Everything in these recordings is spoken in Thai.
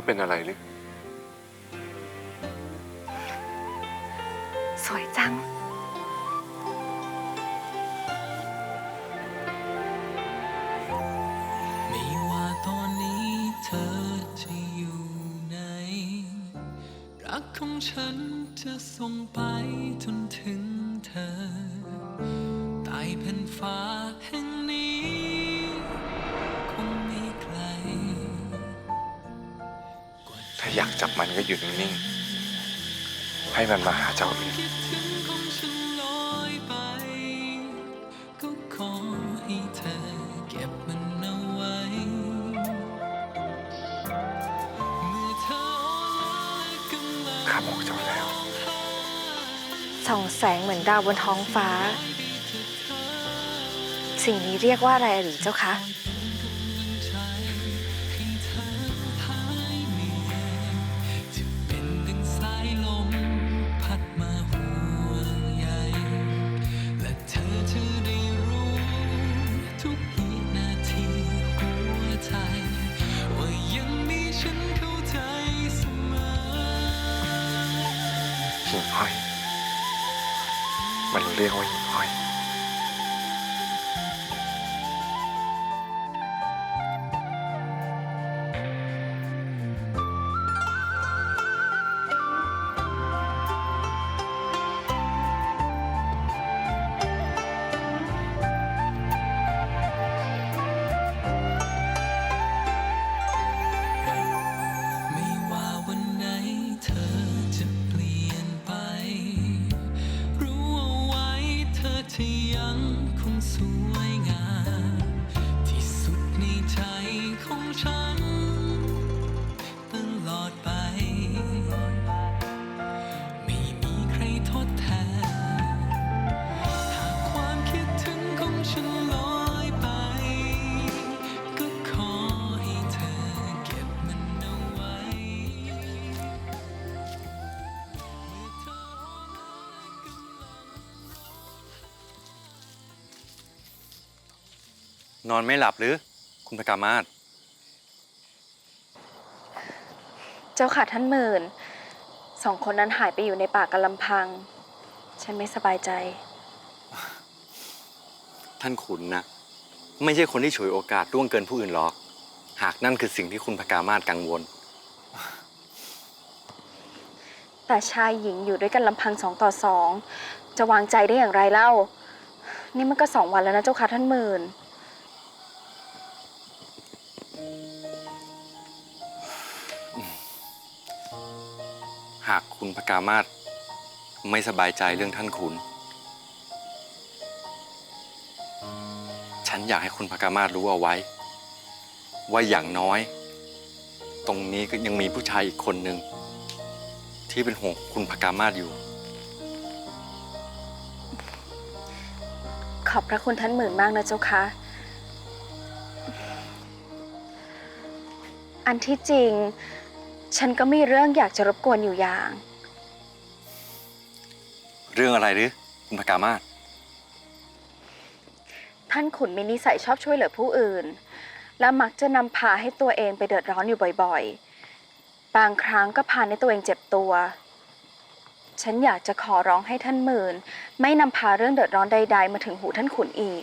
จะเป็นอะไรหรือสวยจัง ไม่ว่าตอนนี้เธอจะอยู่ไหน รักของฉันจะส่งไปจนถึงเธอใต้แผ่นฟ้าาอยากจับมันก็อยู่นิ่งๆ ให้มันมาหาเจ้าเองคิดถึงของฉันลอยไปก็ขอให้เธอเก็บมันเอาไว้เมื่อเธออ่อนล้ากำลังข้าบอกเจ้าแล้ว ส่องแสงเหมือนดาวบนท้องฟ้า สิ่งนี้เรียกว่าอะไรหรือเจ้าคะจะ มันเรียก นอนไม่หลับหรือ คุณพกามาศเจ้าค่ะท่านหมื่น สองคนนั้นหายไปอยู่ในป่ากันลำพัง ฉันไม่สบายใจ ท่านขุนนะ ไม่ใช่คนที่ฉวยโอกาสล่วงเกินผู้อื่นหรอก หากนั่นคือสิ่งที่คุณพกามาศกังวล แต่ชายหญิงอยู่ด้วยกันลำพังสองต่อสอง จะวางใจได้อย่างไรเล่า นี่มันก็สองวันแล้วนะเจ้าค่ะท่านหมื่น หากคุณพกามาศไม่สบายใจเรื่องท่านขุน ฉันอยากให้คุณพกามาศรู้เอาไว้ ว่าอย่างน้อย ตรงนี้ก็ยังมีผู้ชายอีกคนหนึ่ง ที่เป็นห่วงคุณพกามาศอยู่ ขอบพระคุณท่านหมื่นมากนะเจ้าค่ะอันที่จริง ฉันก็มีเรื่องอยากจะรบกวนอยู่อย่าง เรื่องอะไรหรือคุณพกามาศท่านขุนมีนิสัยชอบช่วยเหลือผู้อื่น และมักจะนำพาให้ตัวเองไปเดือดร้อนอยู่บ่อยๆ บางครั้งก็พาให้ตัวเองเจ็บตัว ฉันอยากจะขอร้องให้ท่านหมื่น ไม่นำพาเรื่องเดือดร้อนใด ๆ มาถึงหูท่านขุนอีก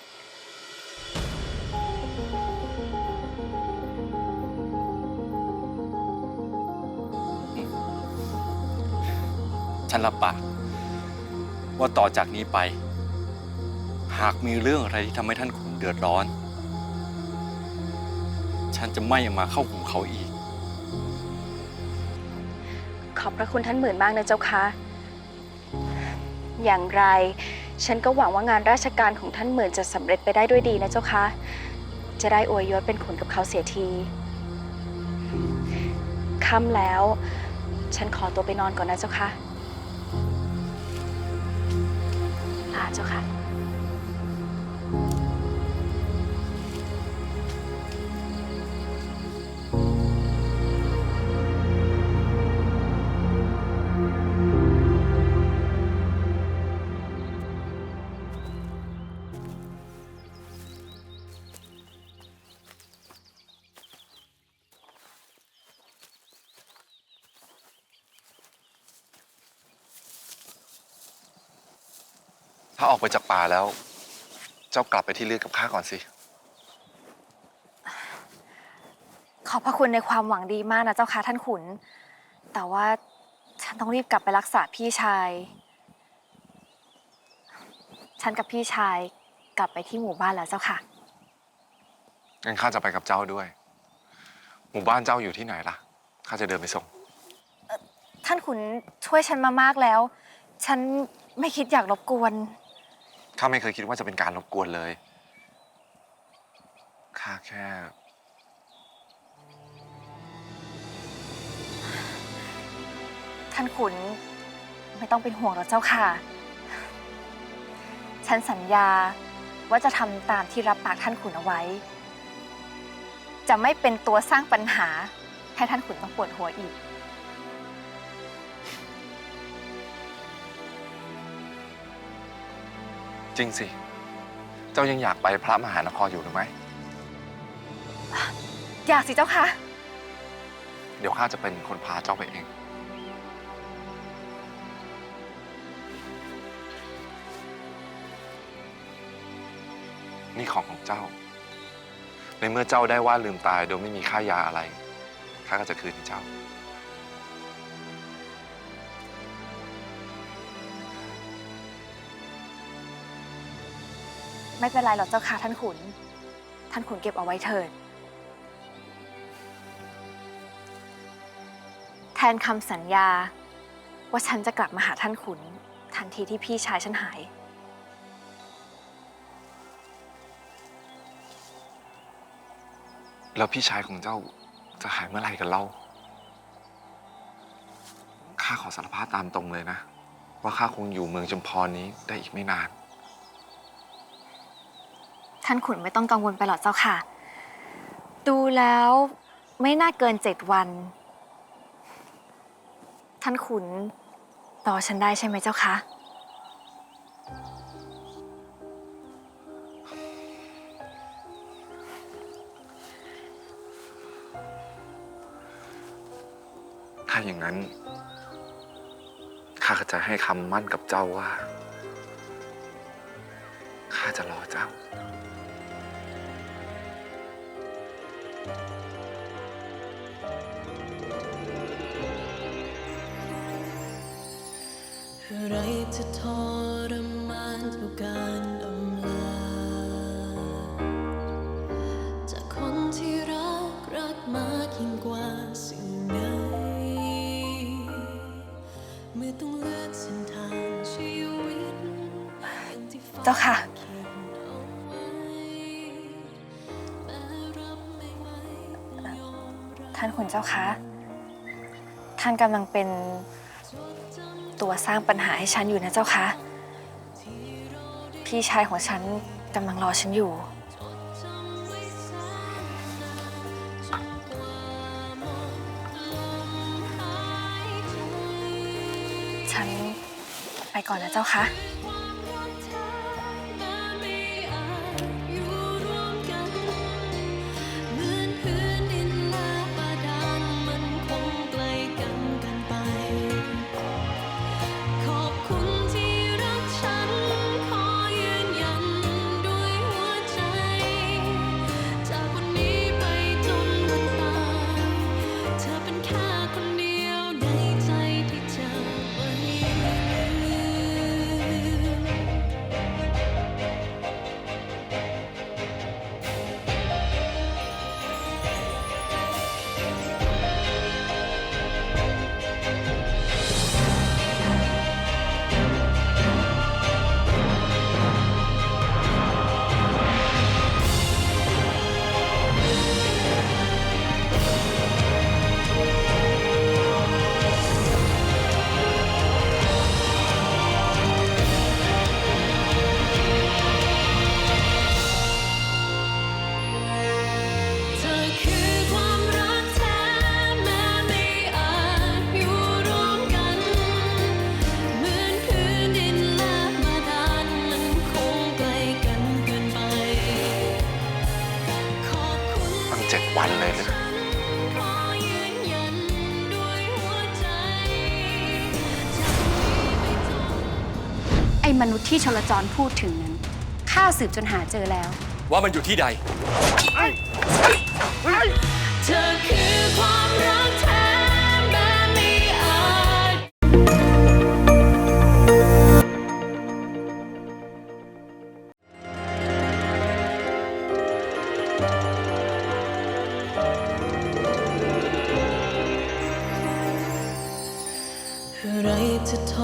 ฉันรับปากว่าต่อจากนี้ไป หากมีเรื่องอะไรที่ทำให้ท่านขุนเดือดร้อน ฉันจะไม่มาเข้าหูเขาอีก ขอบพระคุณท่านหมื่นมากนะเจ้าคะ อย่างไร ฉันก็หวังว่างานราชการของท่านหมื่นจะสำเร็จไปได้ด้วยดีนะเจ้าคะ จะได้อวยยศเป็นขุนกับเขาเสียทีค่ำแล้ว ฉันขอตัวไปนอนก่อนนะเจ้าคะลาเถ้าออกไปจากป่าแล้ว เจ้ากลับไปที่เลือดกับข้าก่อนสิ ขอบพระคุณในความหวังดีมากนะเจ้าค่ะท่านขุน แต่ว่าฉันต้องรีบกลับไปรักษาพี่ชาย ฉันกับพี่ชายกลับไปที่หมู่บ้านแล้วเจ้าค่ะ งั้นข้าจะไปกับเจ้าด้วย หมู่บ้านเจ้าอยู่ที่ไหนล่ะ ข้าจะเดินไปส่ง ท่านขุนช่วยฉันมามากแล้ว ฉันไม่คิดอยากรบกวน ข้าไม่เคยคิดว่าจะเป็นการรบกวนเลย ข้าแค่ ท่านขุนไม่ต้องเป็นห่วงหรอกเจ้าค่ะ ฉันสัญญาว่าจะทำตามที่รับปากท่านขุนเอาไว้ จะไม่เป็นตัวสร้างปัญหาให้ท่านขุนต้องปวดหัวอีก จริงสิ เจ้ายังอยากไปพระมหานครอยู่หรือไม่ อยากสิเจ้าค่ะ เดี๋ยวข้าจะเป็นคนพาเจ้าไปเอง นี่ของของเจ้า ในเมื่อเจ้าได้ว่าลืมตายโดยไม่มีค่ายาอะไร ข้าก็จะคืนให้เจ้า ไม่เป็นไรหรอกเจ้าค่ะท่านขุน ท่านขุนเก็บเอาไว้เถิด แทนคำสัญญา ว่าฉันจะกลับมาหาท่านขุน ทันทีที่พี่ชายฉันหาย แล้วพี่ชายของเจ้าจะหายเมื่อไหร่กันเล่า ข้าขอสารภาพตามตรงเลยนะ ว่าข้าคงอยู่เมืองจำพรนี้ได้อีกไม่นาน ท่านขุนไม่ต้องกังวลไปหรอกเจ้าค่ะ ดูแล้วไม่น่าเกินเจ็ดวัน ท่านขุนรอฉันได้ใช่ไหมเจ้าคะถ้าอย่างนั้น ข้าก็จะให้คำมั่นกับเจ้าว่า จะรอเจ้า อะไรจะทรมานเท่าการอำลา จากคนที่รักรักมากยิ่งกว่าสิ่งใดเมื่อต้องเลือกเส้นทางชีวิตที่ฟ้เจ้าค่ะ ขุนเจ้าคะ ท่านกำลังเป็นตัวสร้างปัญหาให้ฉันอยู่นะเจ้าคะ พี่ชายของฉันกำลังรอฉันอยู่ ฉันไปก่อนนะเจ้าคะ มนุษย์ที่ชลจรพูดถึงนั้นข้าสืบจนหาเจอแล้ว ว่ามันอยู่ที่ใด เธอคือความรักแท้แม้ไม่อาจ อะไรจะท